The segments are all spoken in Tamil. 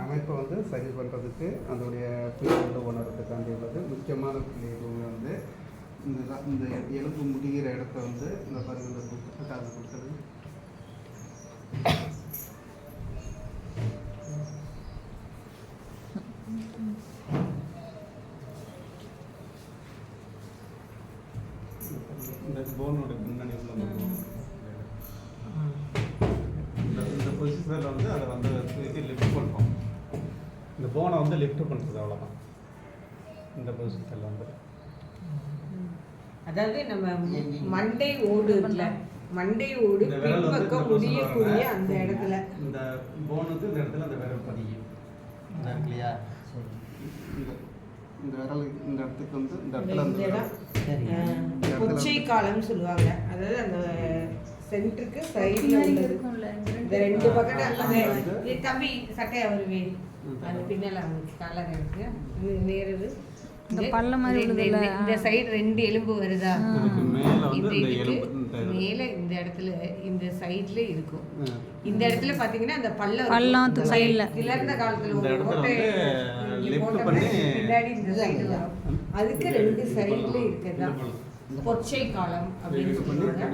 அமைப்பை வந்து சரி பண்ணுறதுக்கு அதோடைய கொண்டு உணர்றதுக்காண்டி உள்ளது முக்கியமான புள்ளி எதுவுமே வந்து இந்த இந்த எலும்பு முடிகிற இடத்த வந்து இந்த பாருங்க இந்த புக்கு அது கொடுத்தது இந்த போனோட பின்னணி உள்ள. இந்த இந்த பொசிஷனில் வந்து அதை வந்து இந்த போனை வந்து லிஃப்ட் பண்ணுறது அவ்வளோதான் இந்த பொசிஷனில் வந்து. அதாவது நம்ம மண்டை ஓடு இருக்குல்ல மண்டை ஓடு பின்பக்கம் முடியக்கூடிய. அந்த இடத்துல. இந்த போனுக்கு இந்த இடத்துல அந்த விரல் பதியும். இல்லையா? இந்த விரல் இந்த இடத்துக்கு வந்து இந்த இடத்துல அந்த இடம் சொல்லுவாங்க. அதாவது அந்த சென்டருக்கு சைடில் உள்ளது. இருக்கும்ல, இந்த ரெண்டு இது. தம்பி சட்டை அவருவே. அது பின்னால அவனுக்கு கலர் இருக்கு. இது நேரது இந்த பல்ல மாதிரி இந்த- சைடு ரெண்டு எலும்பு வருதா? மேலே வந்து இந்த இடத்துல இந்த சைடுல இருக்கும். இந்த இடத்துல பாத்தீங்கன்னா அந்த பள்ளம் பள்ளம் இருக்கும். து- side ல. கிளர்ந்த காலத்துல பின்னாடி இந்த சைடு வரும். அதுக்கு ரெண்டு சைடுல இந்த பொச்சை காலம் அப்படின்னு சொல்லுவாங்க.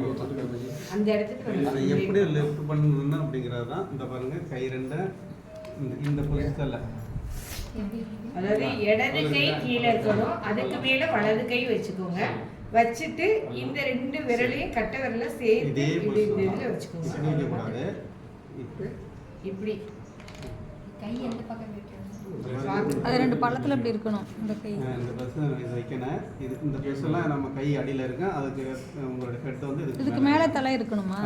அந்த இடத்துக்கு எப்படி லிஃப்ட் பண்ணணும் அப்படிங்கிறது தான். இந்த பாருங்க கை ரெண்டை இந்த பொசிஷனில் அதாவது இடது கை கீழே இருக்கணும். அதுக்கு மேல வலது கை வச்சுக்கோங்க. வச்சுட்டு இந்த ரெண்டு விரலையும் கட்டை விரல சேர்த்து இப்படி இந்த பொசிஷன் இதுல வச்சுக்கோங்க. இப்படி. இப்படி. கை எந்த பக்கம் வைக்கணும். அது ரெண்டு பள்ளத்துல இப்படி இருக்கணும் இந்த கை. இந்த பஸ் இது வைக்கணும் இது இந்த பஸ்ஸெல்லாம் நம்ம கை அடியில் இருக்கு. அதுக்கு உங்களோட ஹெட் வந்து இதுக்கு மேல. தலை இருக்கணுமா?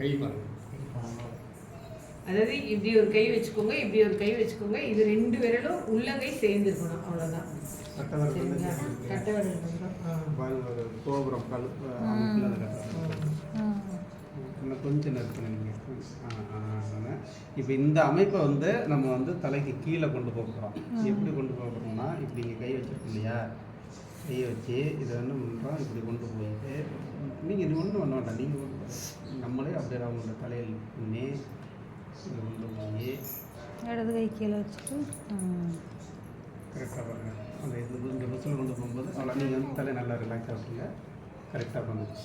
கை பாருங்க. அதாவது இப்படி ஒரு கை வச்சுக்கோங்க இப்படி ஒரு கை வச்சுக்கோங்க. இது ரெண்டு விரலும் உள்ளங்கை சேர்ந்துருக்கணும். அவ்வளவுதான். கட்டை விரல் வந்து. சரிங்களா. கட்டை விரல் கோபுரம் கல் கொஞ்சம் நிறுத்தணும் நீங்கள் இப்போ இந்த அமைப்பை வந்து நம்ம வந்து தலைக்கு கீழே கொண்டு போக போகிறோம் எப்படி கொண்டு போக போகிறோம்னா இப்படி இங்கே கை வச்சிருக்கோம் இல்லையா? கையை வச்சு இதை என்ன பண்ணுறோம் இப்படி கொண்டு போயிட்டு நீங்கள் இது ஒன்றும் பண்ண வேண்டாம். நீங்கள் நம்மளே அப்படியே அவங்களோட தலையில் பண்ணி இதை கொண்டு போய் இடது கை கீழே வச்சுட்டு. கரெக்டாக பாருங்கள் அந்த இது இந்த பஸ்ஸில் கொண்டு போகும்போது அவ்வளோ நீங்கள் வந்து தலை நல்லா ரிலாக்ஸாக வச்சுங்க கரெக்டாக பண்ணுச்சு